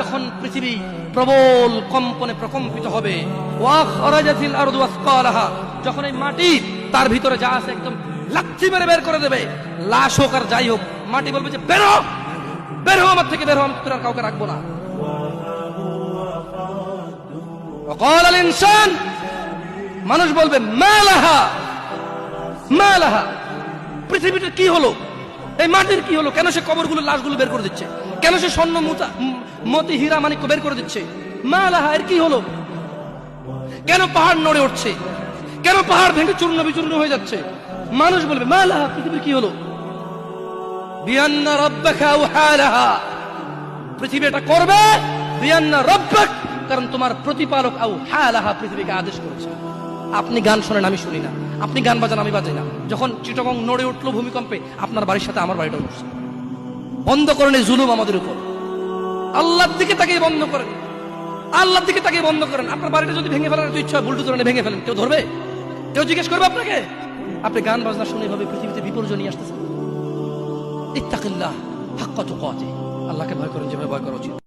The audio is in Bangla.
যখন পৃথিবী প্রবল কম্পনে প্রকম্পিত হবে যখন এই মাটি তার ভিতরে যা আছে একদম লাচ্ছি মেরে বের করে দেবে, লাশ হোক আর যাই হোক, মাটি বলবে যে, বের হো বেরো আমার থেকে, বের আমি তোর কাউকে রাখব না। মানুষ বলবে, মালাহা, মেলাহা, পৃথিবীটা কি হলো? এই মাটির কি হলো? কেন সে কবরগুলো, লাশগুলো বের করে দিচ্ছে? কেন সে স্বর্ণ মুতা মতি হীরা মানিক্য বের করে দিচ্ছে। মালাহা এর কি হলো? কেন পাহাড় নড়ে উঠছে? কেন পাহাড় ভেঙে চূর্ণ বিচূর্ণ হয়ে যাচ্ছে? মানুষ বলবে মালাহা পৃথিবীর কি হলো? বিয়ান্না রব্বাকা আউহালাহা পৃথিবী এটা করবে, বিয়ান্না রব্বাক, কারণ তোমার প্রতিপালক আউ হালাহা পৃথিবীকে আদেশ করেছে। আপনি গান শোনেন, আমি শুনি না। আপনি গান বাজান, আমি বাজাই না। যখন চিটগং নড়ে উঠল ভূমিকম্পে, আপনার বাড়ির সাথে আমার বাড়িটা উঠছে বন্ধ করেন এই জুলুম আমাদের উপর। আল্লাহর দিকে তাকে বন্ধ করেন। আল্লাহর দিকে তাকে বন্ধ করেন। আপনার বাড়িটা যদি ভেঙে ফেলার ইচ্ছা বুলটু ধরে ভেঙে ফেলেন। কেউ ধরবে? কেউ জিজ্ঞেস করবে আপনাকে? আপনি গান বাজনা শুনে এভাবে পৃথিবীতে বিপর্যয় নিয়ে আসতেছেন? ইত্তাকিল্লাহ, হাক্কা তুকাতিহ আল্লাহকে ভয় করেন, যেভাবে ভয় করা উচিত।